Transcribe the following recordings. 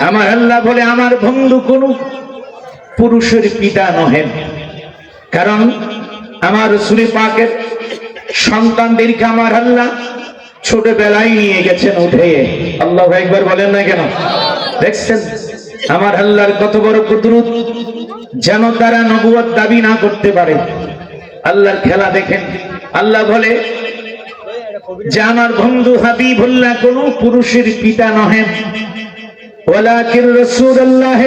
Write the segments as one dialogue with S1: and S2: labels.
S1: আমার আল্লাহ বলে, আমার বন্ধু কোন পুরুষের পিতা নহেন কারণ আমার সুরে পাকের সন্তানদেরকে আমার আল্লাহ ছোটবেলায় নিয়ে গেছেন উঠে। আল্লাহ একবার বলেন না কেন? দেখছেন? আমার আল্লাহর কত বড় কুদরত যেন তারা নবুয়ত দাবি না করতে পারে। আল্লাহর খেলা দেখেন। আল্লাহ বলে যে, আমার বন্ধু হাবি হাবিবুল্লাহ কোন পুরুষের পিতা নহেন ওয়ালাকিন রাসূলুল্লাহ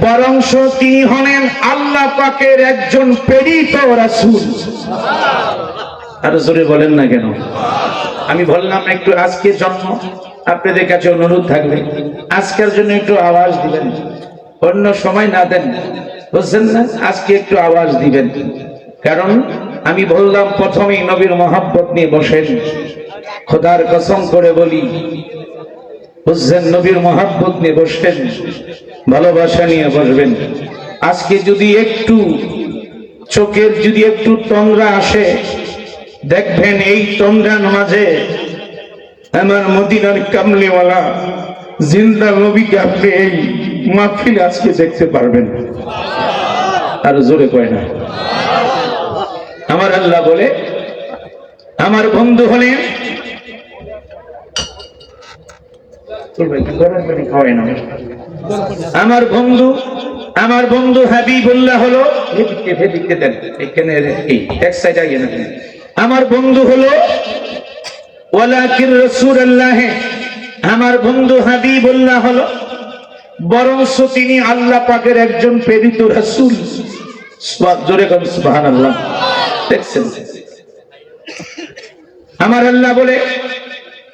S1: বরংস তিনি হলেন আল্লাহ পাকের একজন প্রেরিত রাসূল। আর জোরে বলেন না কেন? আমি বললাম একটু আজকে জন্ম, আপনাদের কাছে অনুরোধ থাকবে। আজকের জন্য একটু আওয়াজ দিবেন। অন্য সময় না দেন। বুঝছেন না? আজকে একটু আওয়াজ দিবেন। কারণ আমি বললাম, প্রথমেই নবীর মহাব্বত নিয়ে বসেন। খোদার কসম করে বলি বুঝছেন নবীর মহাব্বত নিয়ে বসেন ভালোবাসা নিয়ে বসবেন। আজকে যদি একটু চোখের যদি একটু তন্দ্রা আসে, দেখবেন এই তন্দ্রার মাঝে আমার মদিনার কামলিওয়ালা জিন্দা নবীকে আপনি এই মাহফিল আজকে দেখতে পারবেন। আর জোরে কয় না। আমার আল্লাহ বলে, আমার বন্ধু হলেন আমার বন্ধু আমার বন্ধু হাবিবুল্লাহ হলো এদিকে এদিকে দেন এখানে এই এক সাইড আগে না আমার বন্ধু হলো ওয়ালাকির রাসূলুল্লাহ। আমার বন্ধু হাবিবুল্লাহ হলো। বরংস তিনি আল্লাহ পাকের একজন প্রেরিত রাসূল। জোরে কোন সুবহানাল্লাহ। দেখছেন? আমার আল্লাহ বলে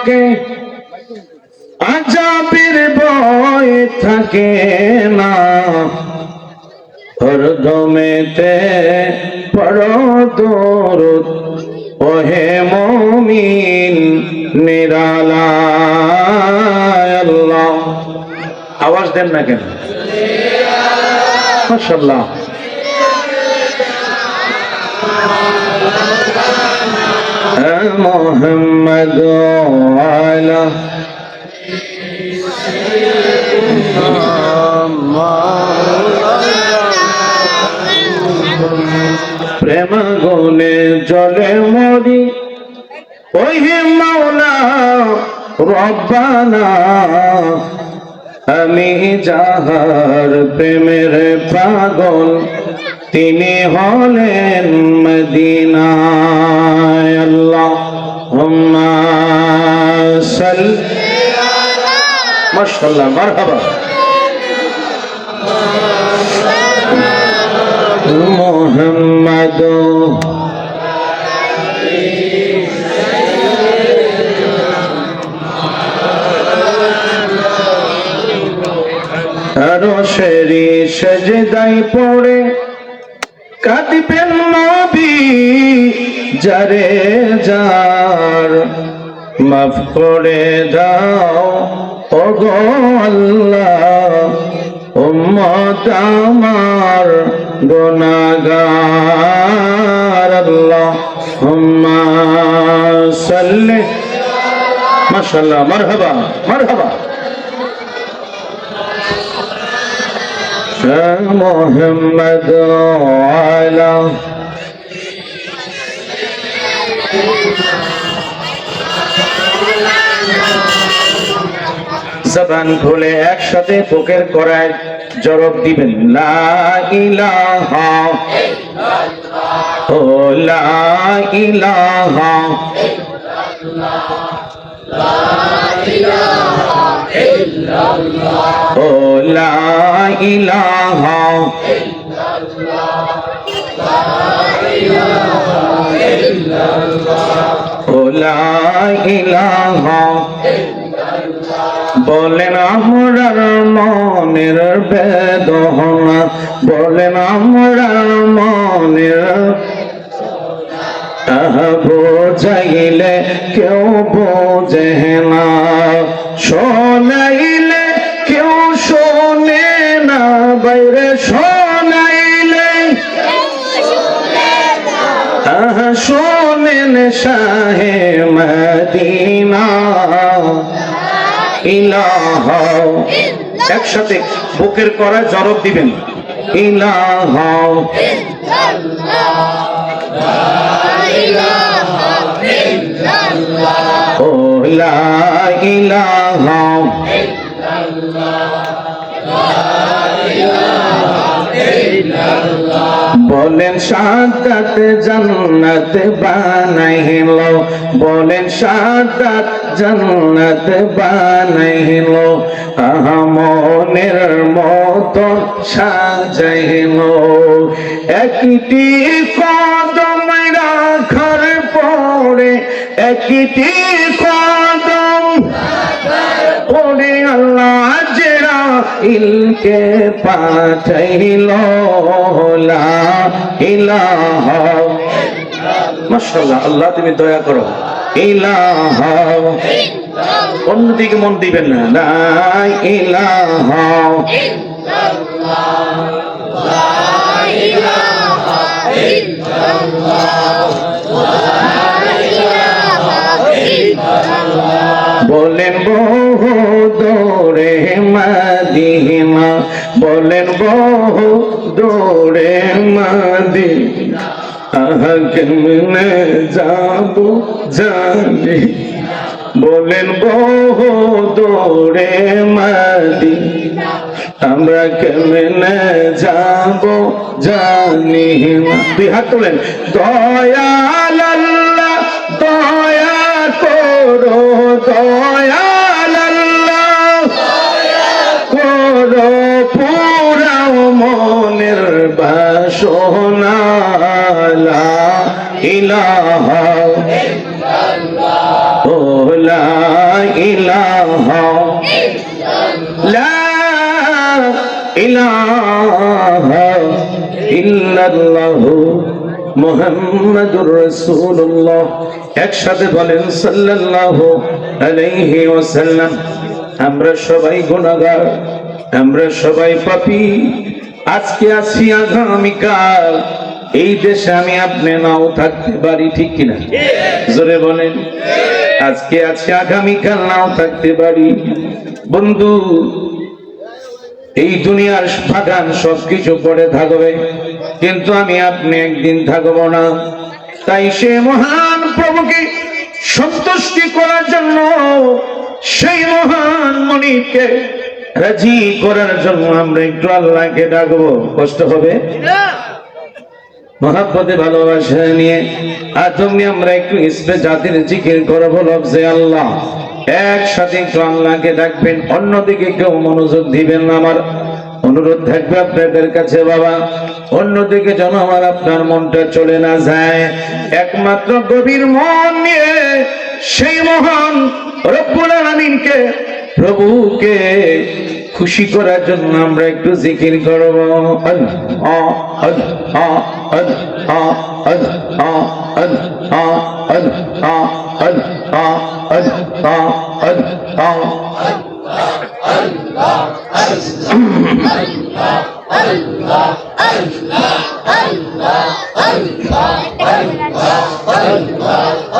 S1: থাকে। আজাবির বয় থাকে না। হরদমেতে পর ওহে মমিন, নিরালা আওয়াজ দেন না কেন? মাশাআল্লাহ। মোহাম্মদ রব্বানা আমি যাহার প্রেমের পাগল তিনি হলেন মদিনায় মাশাআল্লাহ মারহাবা। মোহাম্মদ শেরি সেজদাই পড়ে কাঁদিবেন নবী, যারে যার মাফ করে দাও। ও আল্লাহ, উম্মত আমার গুনাহগার আল্লাহ। হুম্মা সাল্লি, মাশাআল্লাহ, মারহাবা মারহাবা। محمد وعلى জবান খুলে একসাথে বুকের করায় জরব দিবেন লা ইলাহা ও লা ইলাহা ও লা ইলাহা লা ইলাহা। বলেন আমরার মনের বেদনা বলেন আমরার মনের বোঝাইলে কেউ বোঝে না। শোনাইলে শাহে মদিনা ইলাহ একসাথে বুকের করায় জরব দিবেন। ইলাহ। লা ইলাহা। বলেন, সাদাত জান্নাত বানাইল। বলেন, সাদাত জান্নাত বানাইল। মনের মতন সাজাইল। একটি কদম রাখার পরে, একটি ইলকে পাঠাইল ইলাহা মাশাআল্লাহ, আল্লাহ তুমি দয়া করো। ইলাহা অন্যদিকে মন দিবেন না। লা ইলাহা বলেন বলেন, বহু দৌড়ে মাদিনা আহা কেমনে যাব জানি। বলেন, বহু দৌড়ে মাদিনা, আমরা কেমনে যাব জানি দুই হাত তোলেন। দয়াল দয়া করো দয়াল একসাথে বলেন সাল্লাল্লাহু আমরা সবাই গুনাহগার আমরা সবাই পাপী। আজকে আছি আগামীকাল এই দেশে আমি আপনি নাও থাকতে পারি, ঠিক কিনা? জোরে বলেন। আজকে আছি আগামীকাল নাও থাকতে পারি। বন্ধু, এই দুনিয়ার বাগান সবকিছু পড়ে থাকবে, কিন্তু আমি আপনি একদিন থাকব না। তাই সে মহান প্রভুকে সন্তুষ্টি করার জন্য, সেই মহান মনিকে রাজি করার জন্য আমরা একটু আল্লাহকে ডাকবো। কষ্ট হবে? মহাব্বতে ভালোবাসা নিয়ে। আর তুমি আমরা একটু ইসবে জাতির জিকির করব লফজে আল্লাহ। একসাথে একটু আল্লাহকে ডাকবেন, অন্যদিকে কেউ মনোযোগ দিবেন না আমার। অনুরোধ থাকবে আপনাদের কাছে বাবা। অন্যদিকে যেন আমার আপনার মনটা চলে না যায়। একমাত্র গভীর মন নিয়ে সেই মহান রব্বুল আলামিনকে, প্রভুকে খুশি করার জন্য আমরা একটু জিকির করব। আল্লাহ।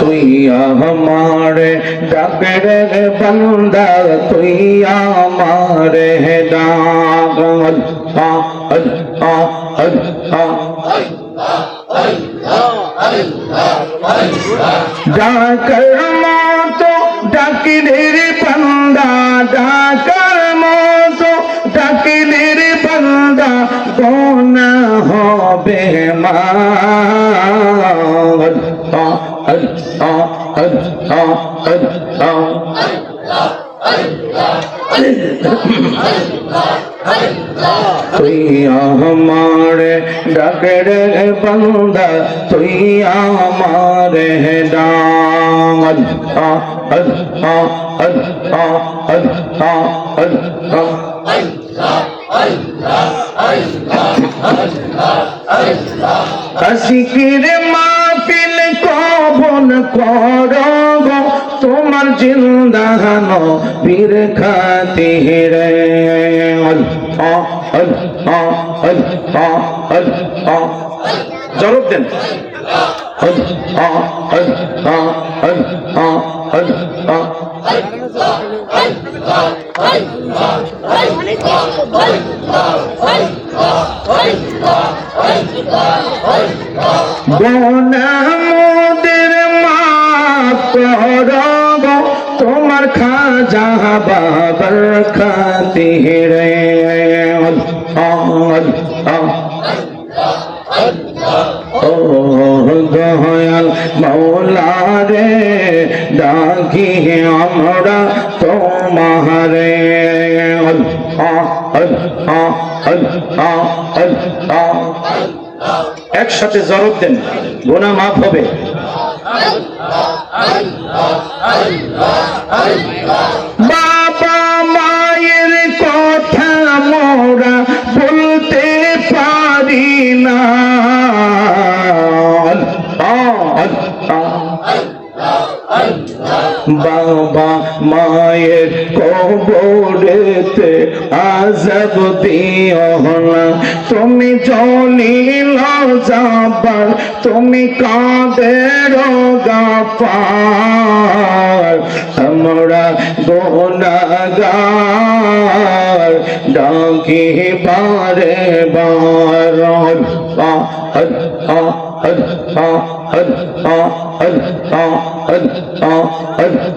S1: তুই আমারে, ডাকরে বন্দা তুই আমারে ডাক। আল্লাহ আল্লাহ আল্লাহ ডাকর মতো ডাকিলের বন্দা, ডাকর মতো ডাকিলের বন্দা, গোনা হবে মা। আল্লাহ আল্লাহ আল্লাহ তুই আমার ডাকের বন্দা তুই আমার ডাল আল্লাহ আল্লাহ আল্লাহ আল্লাহ কবন করব? তোমার জিন্দানো বীর খাতির। জবাব দেন। আল্লাহ তোমার খাজা বাবার খাতিরে ও দয়াল মৌলা রে ডাকি আমরা তোমারে একসাথে জরব দেন গোনা মাফ হবে। বাবা মায়ের কথা মোরা বলতে পারি না। বাবা মায়ের কবরেতে আজব দিও না। তুমি জলিল যাবার, তুমি কাঁদের গাপার আমরা গোনাগার ডাকি বারে বার। আল্লাহ আল্লাহ আল্লাহ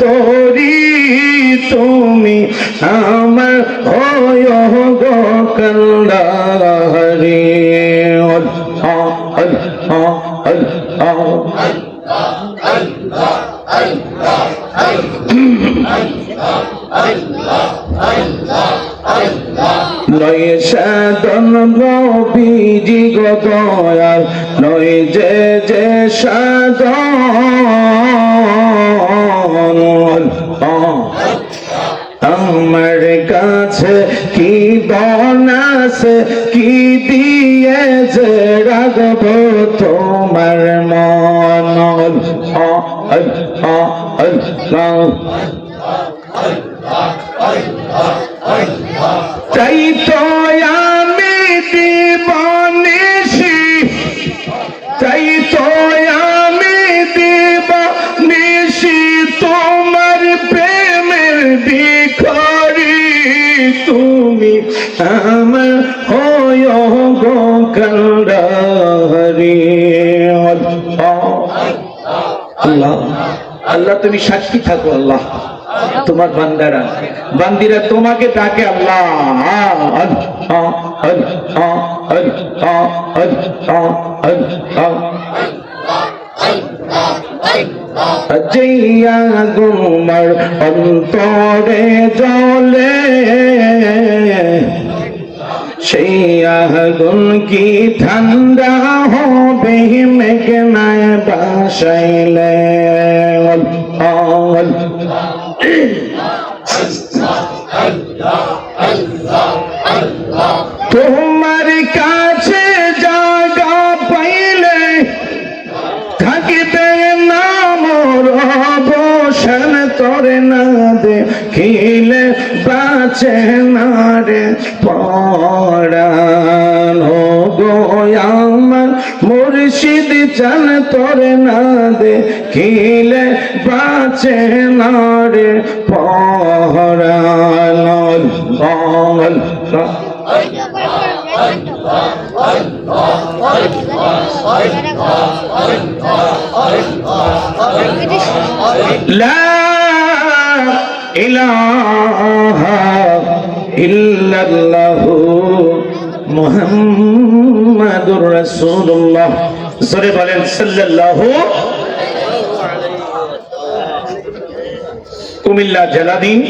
S1: তোরি তুমি আমার হয় গো কন্দারি আল্লাহ আল্লাহ আল্লাহ নয় সাধন নবীজি গো দয়াল, নয় যে যে সাধন আমার কাছে কি বনাছে, কি দিয়ে যে রাখব তোমার মন আল্লাহ। আল্লাহ তুমি সাক্ষী থাকো আল্লাহ। তোমার বান্দারা। বান্দিরা তোমাকে ডাকে আল্লাহ। জইয়া গুমর অন্তরে জলে। সেই আগুন কি ঠান্ডা হবে, মেঘনায় বাসাইলে। তোমার কাছে জায়গা পাইলে থাকিবে না মোর অবসান তোরে না দেখিলে বাঁচে না রে পড়ানো গো আমার মুর্শিদ জান তোরে না দে কিলে বাঁচে না রে পহরাল হল লা ইলাহা ইল্লাল্লাহু জোরে বলেন, সাল্লাল্লাহু কুমিল্লা জেলাধীন,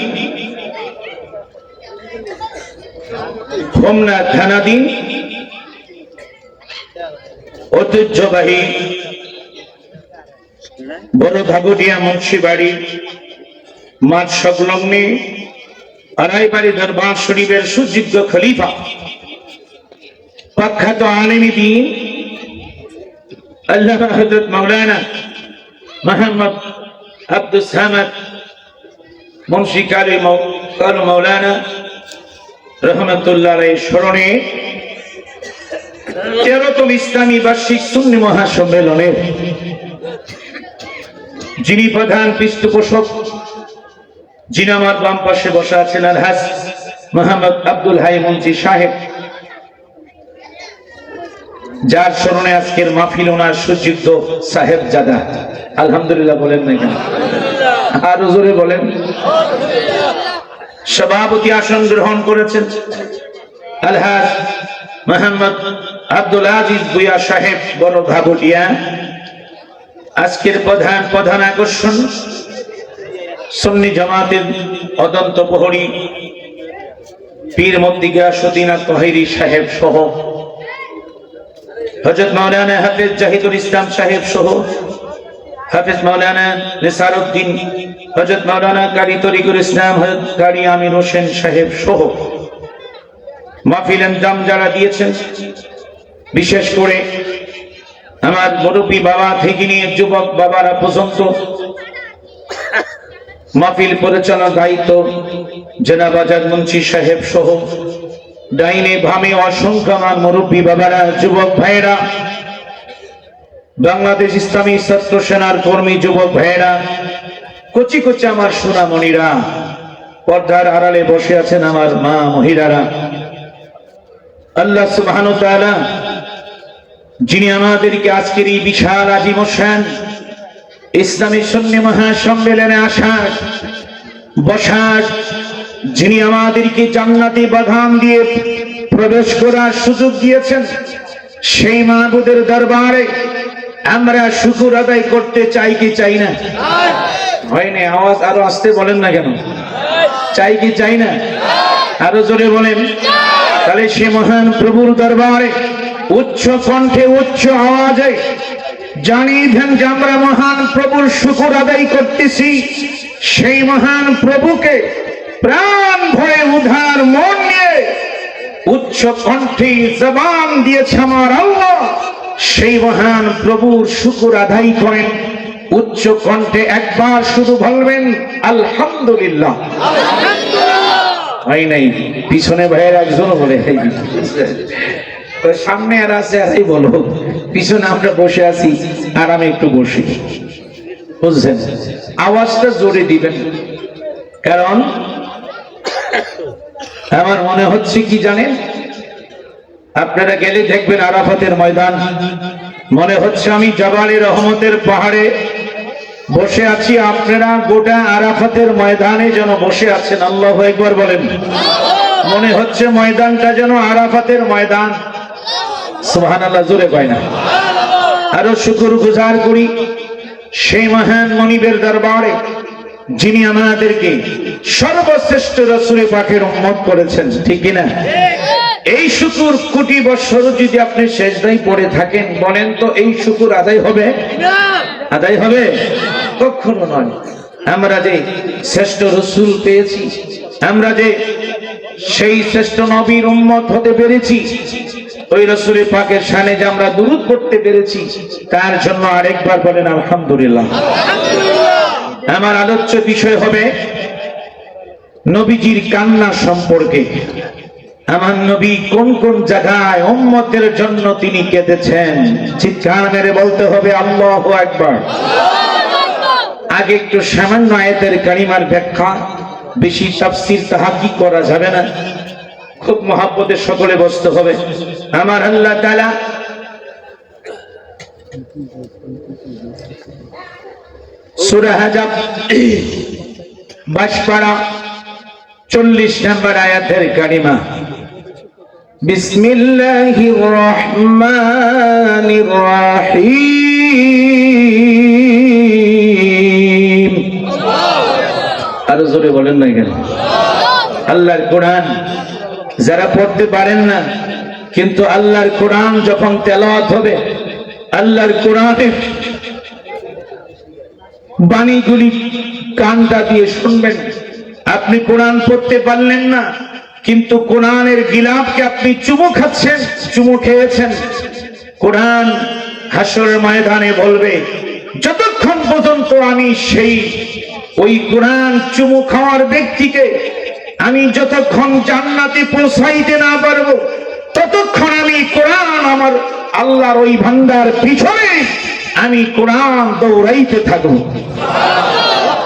S1: হোমনা থানাধীন, ঐতিহ্যবাহী বড় ভাগুটিয়া মুন্সিবাড়ি মাঠ সংলগ্নে আড়াইবাড়ি দরবার শরীফের সুযোগ্য খলিফা, প্রখ্যাত আলেমী দিন আল্লাহ হজরত মৌলানা মোহাম্মদ আব্দুল সামাদ মুন্সি কালী কালু মৌলানা রহমতুল্লাহ স্মরণে তেরোতম ইসলামী বার্ষিক সুন্নি মহাসম্মেলনের যিনি প্রধান পৃষ্ঠপোষক, যিনি আমার বাম পাশে বসা আছেন আলহাজ মোহাম্মদ আব্দুল হাই মুন্সি সাহেব যার স্মরণে আজকের মাহফিল ওনার সুযুক্ত সাহেব জাদা। আলহামদুলিল্লাহ বলেন না কেন? আরও জোরে বলেন। সভাপতি আসন গ্রহণ করেছেন। আলহাজ মোহাম্মদ আব্দুল আজিজ বুয়া সাহেব, বড় ভাগটিয়া আজকের প্রধান প্রধান আকর্ষণ সন্নি জামাতের অদন্ত প্রহরী, পীর মদ্দিকা সতীনা তহিরি সাহেব সহ হজরত মাওলানা হাফিজ জাহিদুল ইসলাম সাহেব সহ হাফিজ মাওলানা নিসার উদ্দিন হজরত মাওলানা কারি তরিকুল ইসলাম হজরত কারি আমির হোসেন সাহেব সহ মাহফিল জাম যারা দিয়েছেন, বিশেষ করে আমার মুরব্বী বাবা থেকে নিয়ে যুবক বাবারা পর্যন্ত মাহফিল পরিচালনা দায়িত্ব জেনা বাজার মুন্সি সাহেব সহ ডাইনে ভামে অসংখ্য আমার মুরব্বী বাবারা, যুবক ভাইয়েরা, বাংলাদেশ ইসলামী ছাত্র সেনার কর্মী, যুবক ভাইয়েরা, কচি কচি আমার সোনামণিরা, পর্দার আড়ালে বসে আছেন আমার মা মহিলারা। আল্লাহ তাআলা, যিনি আমাদেরকে আজকের এই বিশাল আজিমসান ইসলামী সন্নি মহাসম্মেলনে আসার, বসার যিনি আমাদেরকে জান্নাতি বাধান দিয়ে প্রবেশ করার সুযোগ দিয়েছেন, সেই মাহবুদের দরবারে আমরা শুকুর আদায় করতে চাই কি চাই না? হয়নি আওয়াজ আরও আসতে বলেন না কেন? চাই কি চাই না? আরও জোরে বলেন। তাহলে সে মহান প্রভুর দরবারে উচ্চ কণ্ঠে উচ্চ আওয়াজে জানিয়ে দেন যে আমরা মহান প্রভুর শুকুর আদায় করতেছি। সেই মহান প্রভুকে প্রাণ ভরে উধার মন নিয়ে উচ্চ কণ্ঠে জবান দিয়েছে আমার সেই মহান প্রভুর শুকুর আদায় করেন। উচ্চ কণ্ঠে একবার শুধু বলবেন, আলহামদুলিল্লাহ। হয় নাই? পিছনে ভাইয়ের একজনও বলে সামনে আর আছে, আরাই বলো। পিছনে আমরা বসে আছি, আর আমি একটু বসি। বুঝছেন? আওয়াজটা জোরে দিবেন। কারণ আমার মনে হচ্ছে কি জানেন? আপনারা গেলে দেখবেন আরাফাতের ময়দান। মনে হচ্ছে আমি জবালি রহমতের পাহাড়ে বসে আছি। আপনারা গোটা আরাফাতের ময়দানে যেন বসে আছেন। আল্লাহ একবার বলেন। মনে হচ্ছে ময়দানটা যেন আরাফাতের ময়দান। সুহান আল্লাহ জোরে পায় না। আরও শুকুর গুজার করি। সেই মহান মনিবের দরবারে যিনি আমাদেরকে সর্বশ্রেষ্ঠ রসুরে পাখের উন্মত করেছেন ঠিক কিনা? এই শুকুর কোটি বছর যদি আপনি শেষদাই পড়ে থাকেন বলেন তো এই শুকুর আদায় হবে? আদায় হবে? কখনো নয়। আমরা যে শ্রেষ্ঠ রসুল পেয়েছি আমরা যে সেই শ্রেষ্ঠ নবীর উম্মত হতে পেরেছি ওই রসুলের পাকের সানে যে আমরা দুরুদ করতে পেরেছি তার জন্য আরেকবার বলেন আলহামদুলিল্লাহ। আমার আলোচ্য বিষয় হবে নবীজির কান্না সম্পর্কে। আমার নবী কোন কোন জায়গায় উম্মতের জন্য তিনি কেঁদেছেন? চিৎকার মেরে বলতে হবে, আল্লাহ একবার আগে একটু সামান্য আয়াতের কারিমার ব্যাখ্যা, বেশি তাফসির তাহা কি করা যাবে না? খুব মহাব্বতের সকলে বসতে হবে। আমার আল্লাহ তাআলা সূরা হাজাব বাসপাড়া চল্লিশ নম্বর আয়াতের কারিমা। বিসমিল্লাহির রহমানির রহিম। আরও জোরে বলেন না কেন আল্লাহর কোরআন, যারা পড়তে পারেন না, কিন্তু আল্লাহর কোরআন যখন তেলাওয়াত হবে, আল্লাহর কোরআনের বাণীগুলি কানটা দিয়ে শুনবেন। আপনি কোরআন পড়তে পারলেন না, কিন্তু কোরআনের গিলাপকে আপনি চুমু খাচ্ছেন, চুমু খেয়েছেন। কোরআন হাসর ময়দানে বলবে, যতক্ষণ পর্যন্ত আমি সেই ওই কোরআন চুমু খাওয়ার ব্যক্তিকে আমি যতক্ষণ জান্নাতে পৌঁছাইতে না পারব, ততক্ষণ আমি কোরআন আমার আল্লাহর ওই ভান্ডার পিছনে আমি কোরআন দৌড়াইতে থাকব।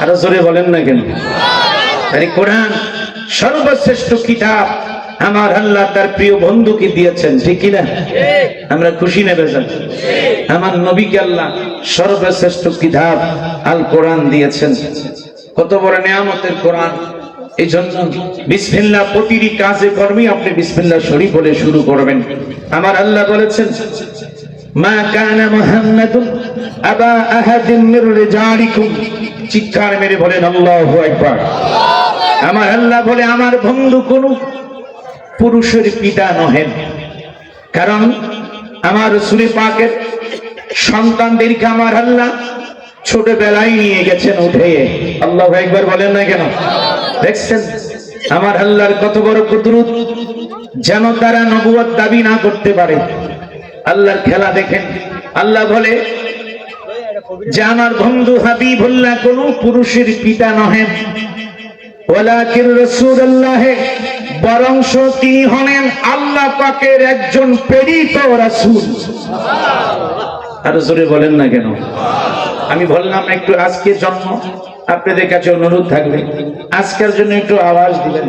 S1: আরও জোরে বলেন না কেন? কোরআন সর্বশ্রেষ্ঠ কিতাব আমার আল্লাহ তার প্রিয় বন্ধুকে দিয়েছেন, ঠিক কিনা? আমরা খুশি নেবে আমার নবীকে আল্লাহ সর্বশ্রেষ্ঠ কিতাব আল কোরআন দিয়েছেন। কত বড় নিয়ামতের কোরআন। এই জন্য বিসমিল্লাহ প্রতিটি কাজে কর্মী আপনি বিসমিল্লাহ শরীফ বলে শুরু করবেন। আমার আল্লাহ বলেছেন মা চিৎকার মেরে বলেন আমার আল্লাহ বলে, আমার বন্ধু কোন পুরুষের পিতা নহেন। কারণ আমার সুরে পাকের সন্তানদেরকে আমার আল্লাহ ছোটবেলায় নিয়ে গেছেন উঠে। আল্লাহ একবার বলেন না কেন? দেখছেন? আমার আল্লাহর কত বড় কুদরত যেন তারা নবুয়ত দাবি না করতে পারে। আল্লাহর খেলা দেখেন। আল্লাহ বলে যে আমার বন্ধু হাবিবুল্লাহ কোন পুরুষের পিতা নহেন ওয়ালাকিন রাসূলুল্লাহ বরংশ তিনি হলেন আল্লাহ পাকের একজন প্রেরিত রাসূল। আর জোরে বলেন না কেন? আমি বললাম একটু আজকে জন্ম আপনাদের কাছে অনুরোধ থাকবে। আজকের জন্য একটু আওয়াজ দিবেন।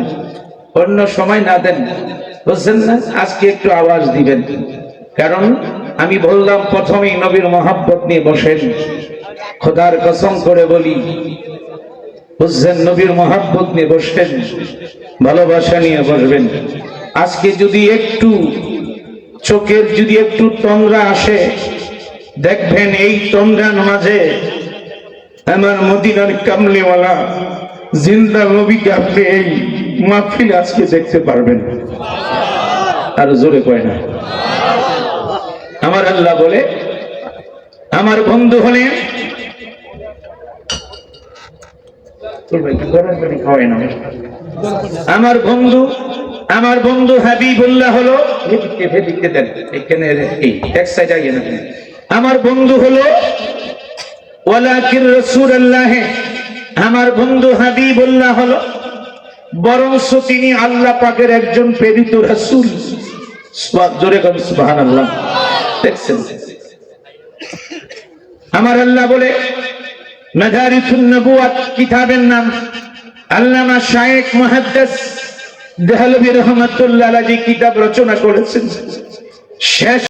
S1: অন্য সময় না দেন। বুঝছেন না আজকে একটু আওয়াজ দিবেন। কারণ আমি বললাম, প্রথমেই নবীর মহাব্বত নিয়ে বসেন। খোদার কসম করে বলি, বুঝছেন, নবীর মহাব্বত নিয়ে বসেন ভালোবাসা নিয়ে বসবেন। আজকে যদি একটু চোখের যদি একটু তন্দ্রা আসে, দেখবেন এই তন্দ্রার মাঝে আমার মদিনার কামলিওয়ালা জিন্দা নবীকে আপনি এই মাহফিল আজকে দেখতে পারবেন। আর জোরে কয় না। আমার আল্লাহ বলে আমার বন্ধু হলেন আমার বন্ধু আমার বন্ধু হাবিবুল্লাহ হলো এদিকে এদিকে দেন এখানে এক সাইড আগে না আমার বন্ধু হলো ওয়ালাকির আমার বন্ধু হাবিবুল্লাহ হলো বরংস তিনি আল্লাহ পাকের একজন প্রেরিত রাসূল। জোরে কর সুবহানাল্লাহ। দেখছেন আমার আল্লাহ বলে নবুয়াত, কিতাবের নাম আল্লামা শায়েক মুহাদ্দিস দেহলভী রহমাতুল্লাহ আলাইহি কিতাব রচনা করেছেন। শেষ